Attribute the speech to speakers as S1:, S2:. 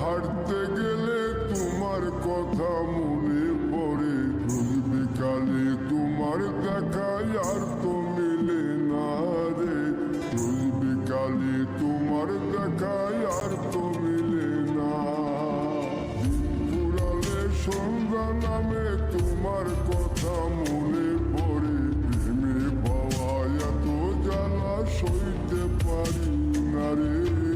S1: হারতে গেলে তোমার কথা মনে পড়ে। রোজ বিকালে তোমার দেখা আর তো মিলে না রে। রোজ বিকালে তোমার দেখা আর তো মিলে না। পুরালে সন্ধ্যা নামে তোমার কথা মনে পড়ে। প্রেমে বাবা এত জ্বালা সইতে পারি না রে।